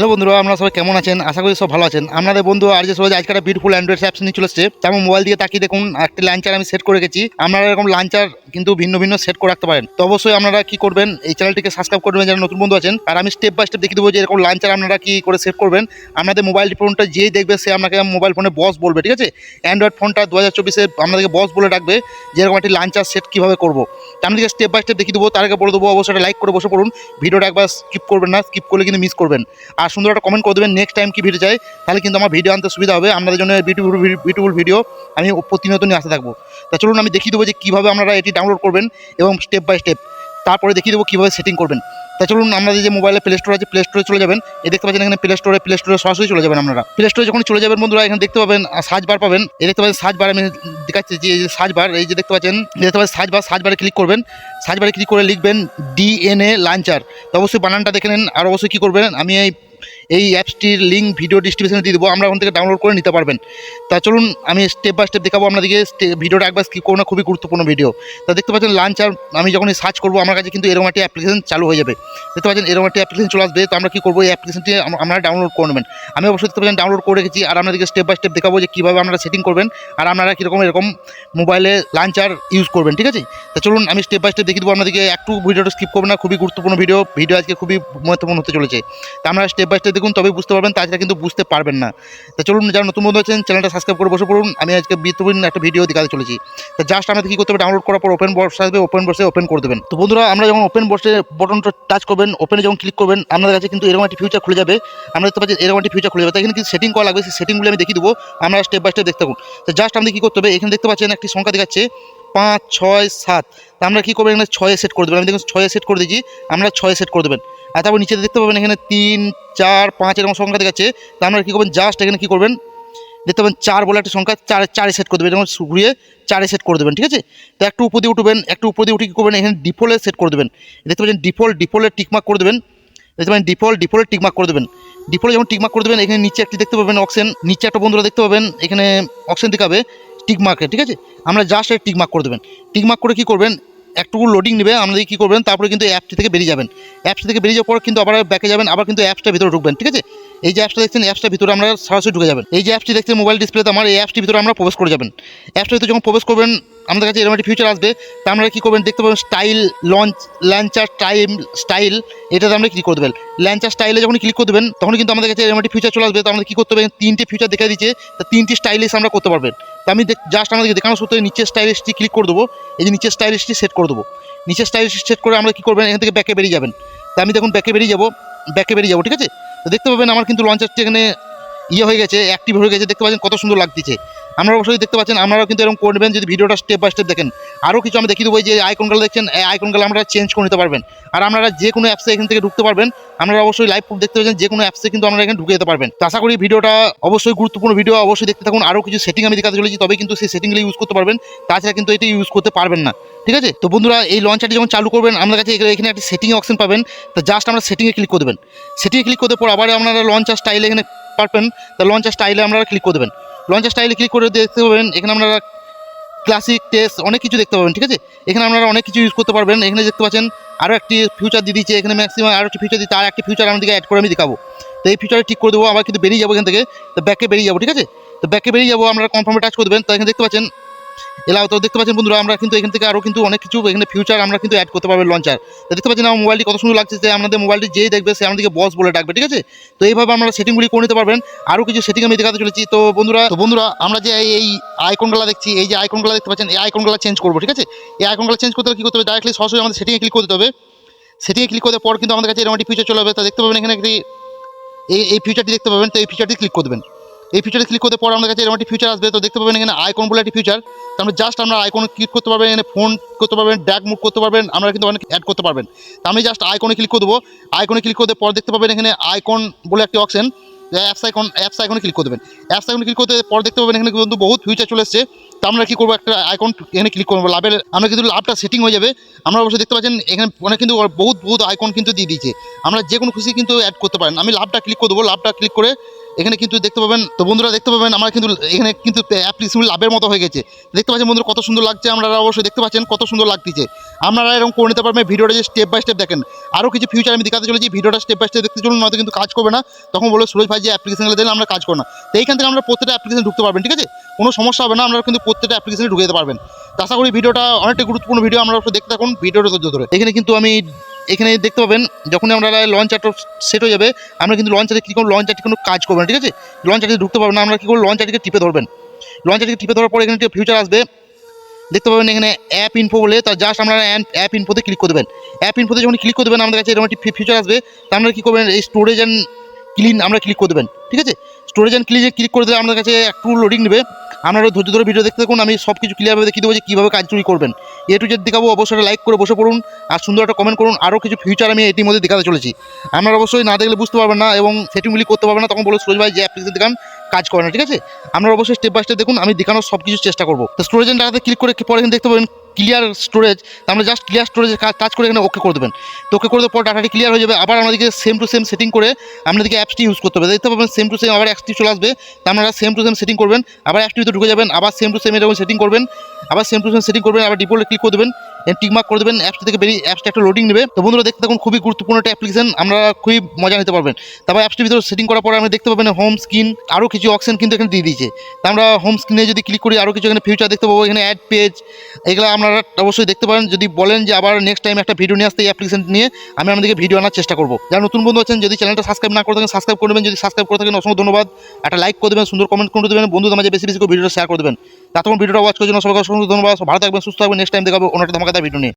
Hello বন্ধুরা, আপনারা সবাই কেমন আছেন? আশা করি সব ভালো আছেন। আপনাদের বন্ধু আর যে সবাই আজকে বিউটিফুল অ্যান্ড্রয়েড অ্যাপস নিয়ে চলে এসছে তেমন মোবাইল দিয়ে তাকিয়ে দেখুন, একটা লাঞ্চার আমি সেট করে গেছি আপনারা এরকম লাঞ্চার কিন্তু ভিন্ন ভিন্ন সেট করে রাখতে পারেন। তো অবশ্যই আপনারা কি করবেন, এই চ্যানেলটিকে সাবস্ক্রাইব করবেন যারা নতুন বন্ধু আছেন, আর আমি স্টেপ বাই স্টেপ দেখিয়ে দেবো যে এরকম লাঞ্চার আপনারা কি করে সেট করবেন। আপনাদের মোবাইল ফোনটা যেই দেখবে, সে আপনাকে মোবাইল ফোনে বস বলবে, ঠিক আছে? অ্যান্ড্রয়েড ফোনটা দু হাজার চব্বিশে আপনাদেরকে বস বলে ডাকবে যে এরকম একটি লাঞ্চার সেট কীভাবে করব। আমি স্টেপ বাই স্টেপ দেখিয়ে দেবো, তার আগে বলে দেবো, অবশ্যই লাইক করে বসে পড়ুন। ভিডিওটা একবার স্কিপ করবেন না স্কিপ করলে কিন্তু মিস করবেন। আর সুন্দর একটা কমেন্ট করে দেবেন নেক্সট টাইম কি ভিডিও চাই, তাহলে কিন্তু আমার ভিডিও আনতে সুবিধা হবে। আপনাদের জন্য বিউটিফুল বিউটিফুল ভিডিও আমি প্রতিনিয়ত নিয়ে আসতে থাকব। তা চলুন আমি দেখিয়ে দেবো যে কীভাবে আপনারা এটি ডাউনলোড করবেন এবং স্টেপ বাই স্টেপ তারপরে দেখিয়ে দেবো কীভাবে সেটিং করবেন। তা চলুন আপনাদের যে মোবাইলে প্লে স্টোর আছে প্লে স্টোরে চলে যাবেন। এই দেখতে পাচ্ছেন এখানে প্লে স্টোরে প্লে স্টোরে সরাসরি চলে যাবেন আপনারা। প্লে স্টোরে যখন চলে যাবেন বন্ধুরা, এখানে দেখতে পাবেন সার্চ বার পাবেন। এই দেখতে পাচ্ছেন সার্চ বার আমি দেখাচ্ছি যে সার্চ বার এই যে দেখতে পাচ্ছেন দেখতে পাচ্ছেন সার্চ বার সার্চ বারে ক্লিক করবেন। সার্চ বারে ক্লিক করে লিখবেন ডিএনএ লাঞ্চার তো অবশ্যই বানানটা দেখে নেন, আর অবশ্যই কী করবেন, আমি এই এই অ্যাপসটির লিঙ্ক ভিডিও ডিস্ট্রিবিউশনে দিয়ে দেবো, আমরা ওখান থেকে ডাউনলোড করে নিতে পারবেন। তা চলুন, আমি স্টেপ বাই স্টেপ দেখাবো আপনাদেরকে। ভিডিওটা একবার স্কিপ করব না, খুবই গুরুত্বপূর্ণ ভিডিও তা দেখতে পাচ্ছেন লাঞ্চ আর আমি যখন সার্চ করব, আমার কাছে কিন্তু এরকম একটি অ্যাপ্লিকেশন চালু হয়ে যাবে। দেখতে পাচ্ছেন, এরকম একটি অ্যাপ্লিকেশন চলে আসবে, তো আমরা কী করব, এই অ্যাপ্লিকেশনটি আম- আপনারা ডাউনলোড করে নেবেন। আমি অবশ্যই দেখতে পাচ্ছেন ডাউনলোড করে রেখেছি, আর আপনাদেরকে স্টেপ বাই স্টেপ দেখাবো যে কীভাবে আপনারা সেটিং করবেন, আর আপনারা কীরকম, এরকম মোবাইলে লাঞ্চার ইউজ করবেন, ঠিক আছে? তা চলুন, আমি স্টেপ বাই স্টেপ দেখিয়ে দেবো আপনাদেরকে। একটু ভিডিওটা স্কিপ করবেন না, খুবই গুরুত্বপূর্ণ ভিডিও ভিডিও আজকে খুবই মহত্বপূর্ণ হতে চলেছে। তা আমরা স্টেপ বাই স্টেপ দেখুন, তবেই বুঝতে পারবেন, তাছাড়া কিন্তু বুঝতে পারবেন না। তা চলুন, যারা নতুন বন্ধু আছেন, চ্যানেলটা সাবস্ক্রাইব করে বসে পড়ুন। আমি আজকে বিত্তপূর্ণ একটা ভিডিও দেখাতে চলেছি। তা জাস্ট আমাদের কী করতে হবে ডাউনলোড করার পর ওপেন বক্স আসবে ওপেন বক্সে ওপেন করে দেবেন। তো বন্ধুরা, আমরা যখন ওপেন বক্সে বটনটা টাচ করবেন ওপেনে যখন ক্লিক করবেন, আপনাদের কাছে কিন্তু এরকম একটি ফিউচার খুলে যাবে। আমরা দেখতে পাচ্ছি এরকম একটি ফিউচার খুলে যাবে। তাই কিছু সেটিং করা লাগবে, সেই সেটিংগুলো আমি দেখিয়ে দেবো। আমরা স্টেপ বাই স্টেপ দেখতে থাকুন। তো জাস্ট আমাদের কী করতে হবে, এখানে দেখতে পাচ্ছেন একটি সংখ্যা দেখাচ্ছে, পাঁচ, ছয়, সাত। তা আমরা কী করবেন এখানে ছয়ে সেট করে দেবেন। আমি দেখুন, ছয়ে সেট করে দিয়েছি, আমরা ছয়ে সেট করে দেবেন। আর তারপর নিচে দেখতে পাবেন এখানে তিন, চার, পাঁচ এরকম সংখ্যা দেখাচ্ছে। তা আপনারা কী করবেন? জাস্ট এখানে কী করবেন? দেখতে পাবেন চার বলে একটা সংখ্যা, চার চারে সেট করে দেবেন। যেমন ঘুরিয়ে চারে সেট করে দেবেন, ঠিক আছে? তো একটু উপর দিয়ে উঠবেন, একটু উপর দিয়ে উঠে কী করবেন? এখানে ডিফল্টে সেট করে দেবেন। দেখতে পাচ্ছেন ডিফল্ট ডিফল্টে টিকমার্ক করে দেবেন। দেখতে পাবেন ডিফল্ট ডিফল্টে টিকমার্ক করে দেবেন। ডিফল্টে যখন টিকমার্ক করে দেবেন, এখানে নিচে একটি দেখতে পাবেন অপশন নিচে একটা বন্ধুরা দেখতে পাবেন, এখানে অপশন দেখাবে টিকমার্কে ঠিক আছে? আমরা জাস্ট টিকমার্ক করে দেবেন। টিকমার্ক করে কী করবেন? একটুকু লোডিং নেবে আপনাদের কী করবেন, তারপরে কিন্তু অ্যাপটি থেকে বেরিয়ে যাবেন। অ্যাপস থেকে বেরিয়ে যাওয়ার পর কিন্তু আবার ব্যাকে যাবেন, আবার কিন্তু অ্যাপসটার ভিতরে ঢুকবেন, ঠিক আছে? এই যে অ্যাপসটা দেখছেন অ্যাপসটার ভিতরে আমরা সরাসরি ঢুকে যাবেন। এই যে অ্যাপসটি দেখছেন মোবাইল ডিসপ্লেতে আমার এই অ্যাপসটির ভিতরে আমরা প্রবেশ করে যাবেন। অ্যাপসটার ভিতরে যখন প্রবেশ করবেন, আমাদের কাছে এরকম একটি ফিউচার আসবে, তা আমরা কী করবেন, দেখতে পাবেন style launch launcher time style এটাতে আমরা ক্লিক করে দেবেন। ল্যাঞ্চার স্টাইলে যখন ক্লিক করে দেবেন, তখন কিন্তু আমাদের কাছে এরকম একটি ফিউচার চলে আসবে, তো আমাদের কী করতে হবে, তিনটে ফিউচার দেখা দিচ্ছে, তা তিনটি স্টাইলিশ আমরা করতে পারবেন। তো আমি জাস্ট আমাদেরকে দেখানো সত্ত্বে নিচের স্টাইলিশটি ক্লিক করে দেবো, এই যে নিচের স্টাইলিশটি সেট করে দেবো। নিচের স্টাইলিশ সেট করে আমরা কী করবেন, এখান থেকে ব্যাকে বেরিয়ে যাবেন। তো আমি দেখুন ব্যাকে বেরিয়ে যাব ব্যাকে বেরিয়ে যাব, ঠিক আছে? তো দেখতে পাবেন আমার কিন্তু লঞ্চারটি এখানে ইয়ে হয়ে গেছে অ্যাক্টিভ হয়ে গেছে। দেখতে পাচ্ছেন কত সুন্দর লাগতেছে। আপনারা অবশ্যই দেখতে পাচ্ছেন, আপনারাও কিন্তু এরকম করবেন যদি ভিডিওটা স্টেপ বাই স্টেপ দেখেন। আরও কিছু আমি দেখিয়ে দেবো যে আইকনগুলো দেখছেন, এই আইকনগুলো আমরা চেঞ্জ করে নিতে পারবেন। আর আপনারা যে কোনো অ্যাপসে এখান থেকে ঢুকতে পারবেন। আপনারা অবশ্যই লাইভ প্রুফ দেখতে পাচ্ছেন, যে কোনো অ্যাপসে কিন্তু আপনারা এখানে ঢুকে যেতে পারবেন। তো আশা করি ভিডিওটা অবশ্যই গুরুত্বপূর্ণ ভিডিও অবশ্যই দেখতে থাকুন। আরও কিছু সেটিং আমি দেখাতে চলেছি তবে কিন্তু সেই সেটিংগুলো ইউজ করতে পারবেন। তাছাড়া কিন্তু এটি ইউজ করতে পারবেন না। ঠিক আছে? তো বন্ধুরা, এই লঞ্চারটি যখন চালু করবেন আপনার কাছে এখানে- একটি সেটিং অপশন পাবেন। তো জাস্ট আমরা সেটিংয়ে ক্লিক করে দেবেন সেটিংয়ে ক্লিক করতে পর আবার আপনারা লঞ্চার স্টাইলে এখানে পারবেন। তা লঞ্চার স্টাইলে আপনারা ক্লিক করে দেবেন। লঞ্চার স্টাইলে ক্লিক করে দেখতে পাবেন, এখানে আপনারা ক্লাসিক টেস্ট অনেক কিছু দেখতে পাবেন, ঠিক আছে? এখানে আপনারা অনেক কিছু ইউজ করতে পারবেন। এখানে দেখতে পাচ্ছেন আরও একটি ফিউচার দিয়ে দিচ্ছে এখানে ম্যাক্সিমাম আরও একটি ফিউচার দিচ্ছে আর একটি ফিউচার আমাদেরকে অ্যাড করে আমি দেখাবো। তো এই ফিউচারে ঠিক করে দেবো, আবার কিন্তু বেরিয়ে যাব এখান থেকে। তো ব্যাকে বেরিয়ে যাব, ঠিক আছে? তো ব্যাকে বেরিয়ে যাব, আমরা কনফার্মে টাচ করে দেবেন। তো এখানে দেখতে পাচ্ছেন এলাও তো দেখতে পাচ্ছেন বন্ধুরা, আমরা কিন্তু এখান থেকে আরও কিন্তু অনেক কিছু এখানে ফিউচার আমরা কিন্তু অ্যাড করতে পারবেন লঞ্চার তো দেখতে পাচ্ছেন আমার মোবাইলটি কত সুন্দর লাগছে যে আমাদের মোবাইলটি যেই দেখবে সে আমাদেরকে বস বলে ডাকবে, ঠিক আছে? তো এইভাবে আমরা সেটিংগুলি করে নিতে পারবেন। আরও কিছু সেটিং আমি দেখাতে চলেছি। তো বন্ধুরা তো বন্ধুরা, আমরা যে এই- আইকনগুলো দেখছি, এই যে আইকনগুলো দেখতে পাচ্ছেন, এই আইকনগুলো চেঞ্জ করব, ঠিক আছে? এই আইকনগুলো চেঞ্জ করতে কী করতে হবে? ডাইরেক্টলি সরাসরি আমাদের সেটিংয়ে ক্লিক করতে হবে। সেটিংয়ে ক্লিক করার পর কিন্তু আমাদের কাছে এরকম একটি ফিউচার চলে যাবে। তো দেখতে পাবেন এখানে একটি, এই এই ফিউচারটি দেখতে পাবেন। তো এই ফিউচারটি ক্লিক করে দেবেন এই ফিচারে ক্লিক করতে পর আমাদের কাছে এরকম একটি ফিচার আসবে। তো দেখতে পাবেন এখানে আইকন বলে একটি ফিচার আমরা জাস্ট আমরা আইকনে ক্লিক করতে পারবেন, এখানে ফোন করতে পারবেন ড্যাগ মুভ করতে পারবেন, আমরা কিন্তু অনেক অ্যাড করতে পারবেন। তো আমি জাস্ট আইকনে ক্লিক করে দেবো। আইকনে ক্লিক করতে পর দেখতে পাবেন এখানে আইকন বলে একটি অপশন অ্যাপস আইকন অ্যাপস আইকনে ক্লিক করে দেবেন। অ্যাপস আইকনে ক্লিক করতে পর দেখতে পাবেন এখানে কিন্তু বহুত ফিউচার চলে এসছে। তো আমরা কী করব? একটা আইকন এখানে ক্লিক করব। লাভের, আমরা কিন্তু লাভটা সেটিং হয়ে যাবে। আমরা অবশ্যই দেখতে পাচ্ছেন এখানে অনেক কিন্তু বহুত বহুত আইকন কিন্তু দিয়ে দিয়েছে। আমরা যে কোনো খুশি কিন্তু অ্যাড করতে পারেন। আমি লাভটা ক্লিক করে দেবো। লাভটা ক্লিক করে এখানে কিন্তু দেখতে পাবেন, তো বন্ধুরা দেখতে পাবেন, আমার কিন্তু এখানে কিন্তু অ্যাপ্লিকেশন লাভের মতো হয়ে গেছে। দেখতে পাচ্ছেন বন্ধুরা কত সুন্দর লাগছে, আপনারা অবশ্যই দেখতে পাচ্ছেন কত সুন্দর লাগতেছে। আপনারা এরকম করে নিতে পারবেন, ভিডিওটা যে স্টেপ বাই স্টেপ দেখেন। আরও কিছু ফিউচার আমি দেখাতে চলেছি, ভিডিওটা স্টেপ বাই স্টেপ দেখতে চলুন, নয়তো কিন্তু কাজ করবে না। তখন বলে সুরজ ভাই যে অ্যাপ্লিকেশনগুলো দিলে আমরা কাজ করো না। তো এইখান থেকে আমরা প্রত্যেকটা অ্যাপ্লিকেশন ঢুকতে পারবেন, ঠিক আছে? কোনো সমস্যা হবে না আপনারা কিন্তু প্রত্যেকটা অ্যাপ্লিকেশনে ঢুকে যেতে পারবেন। আশা করি ভিডিওটা অনেকটা গুরুত্বপূর্ণ ভিডিও আমরা দেখতে থাকুন, ভিডিওটা ধরে। এখানে কিন্তু আমি এখানে দেখতে পাবেন যখন আমরা লঞ্চারটা সেট হয়ে যাবে, আমরা কিন্তু লঞ্চারে কী করব লঞ্চারটি কোনো কাজ করবেন ঠিক আছে? লঞ্চারটি ঢুকতে পারবেন না, আমরা কী করব লঞ্চারটিকে টিপে ধরবেন। লঞ্চারটিকে টিপে ধরার পর এখানে একটা ফিউচার আসবে। দেখতে পাবেন এখানে অ্যাপ ইনফো বলে তার জাস্ট আমরা অ্যাপ ইনফোতে ক্লিক করে দেবেন। অ্যাপ ইনফোতে যখন ক্লিক করে দেবেন, আমাদের কাছে এরকম একটি ফিউচার আসবে, তা আমরা কী করবেন, এই স্টোরেজ অ্যান্ড ক্লিন আমরা ক্লিক করে দেবেন, ঠিক আছে? স্টোরেজ অ্যান্ড ক্লিনে ক্লিক করে দিলে আপনার কাছে একটু লোডিং নেবে। আপনারা ধৈর্য ধরে ভিডিও দেখতে থাকুন, আমি সব কিছু ক্লিয়ারভাবে দেখিয়ে দেবো যে কীভাবে কাজ চুরি করবেন। এ টু জেড দেখাবো, অবশ্যই লাইক করে বসে পড়ুন, আর সুন্দর একটা কমেন্ট করুন আরও কিছু ফিউচার আমি এটির মধ্যে দেখাতে চলেছি। আপনারা অবশ্যই না দেখলে বুঝতে পারবেন না, এবং সেটিংগুলি করতে পারবেন না, তখন বলে সুরজ ভাই, যে অ্যাপ্লিকেশন দেখান, কাজ করে না। ঠিক আছে? আপনারা অবশ্যই স্টেপ বাই স্টেপ দেখুন, আমি দেখানোর সব কিছু চেষ্টা করব। তো স্টোরেজ অ্যান্ড ক্লিক করে পরে দেখতে পাবেন ক্লিয়ার স্টোরেজ আমরা জাস্ট ক্লিয়ার স্টোরেজের কাজ করে এখানে ওকে করে দেবেন। তো ওকে করে দেওয়ার পর ডাটাটি ক্লিয়ার হয়ে যাবে, আবার আমাদেরকে সেম টু সেম সেটিং করে আপনাদেরকে অ্যাপসটি ইউজ করতে হবে। দেখতে পাবেন সেম টু সেম আবার অ্যাপসটি চলে আসবে, তো আপনারা সেম টু সেম সেটিং করবেন, আবার অ্যাপসটি ঢুকে যাবেন, আবার সেম টু সেম এরকম সেটিং করবেন, আবার সেম টু সেম সেটিং করবেন, আবার ডিফল্টে ক্লিক করে দেবেন টিকমার্ক করে দেবেন অ্যাপস থেকে বেরিয়ে অ্যাপসটা একটা লোডিং নেবে। তো বন্ধুরা দেখতে থাকুন, খুবই গুরুত্বপূর্ণ একটা অ্যাপ্লিকেশন আমরা খুবই মজা নিতে পারবেন। তারপর অ্যাপসটির ভিতরে সেটিং করার পরে আমরা দেখতে পাবেন হোম স্ক্রিন আরও কিছু অপশন কিন্তু এখানে দিয়ে দিয়েছে। তা আমরা হোম স্ক্রিনে যদি ক্লিক করি আরও কিছু এখানে ফিউচার দেখতে পাবো, এখানে অ্যাড পেজ এগুলো আপনারা অবশ্যই দেখতে পারেন। যদি বলেন যে আবার নেক্সট টাইম একটা ভিডিও নিয়ে আসতে এই অ্যাপ্লিকেশন নিয়ে, আমি আপনাদেরকে ভিডিও আনার চেষ্টা করব। যারা নতুন বন্ধু আছেন, যদি চ্যানেলটা সাবস্ক্রাইব না করে থাকেন সাবস্ক্রাইব করে দেবেন যদি সাবস্ক্রাইব করে থাকেন, অসংখ্য ধন্যবাদ। একটা লাইক করে দেবেন, সুন্দর কমেন্ট করে দেবেন। বন্ধুদের মাঝে বেশি বেশি করে ভিডিওটা শেয়ার করে দেবেন। ততক্ষণ ভিডিওটা ওয়াচ করার জন্য সবাইকে অসংখ্য ধন্যবাদ। ভালো থাকবেন, সুস্থ থাকবেন। নেক্সট টাইম দেখাবো ওনার ধামাকাদার ভিডিও নিয়ে।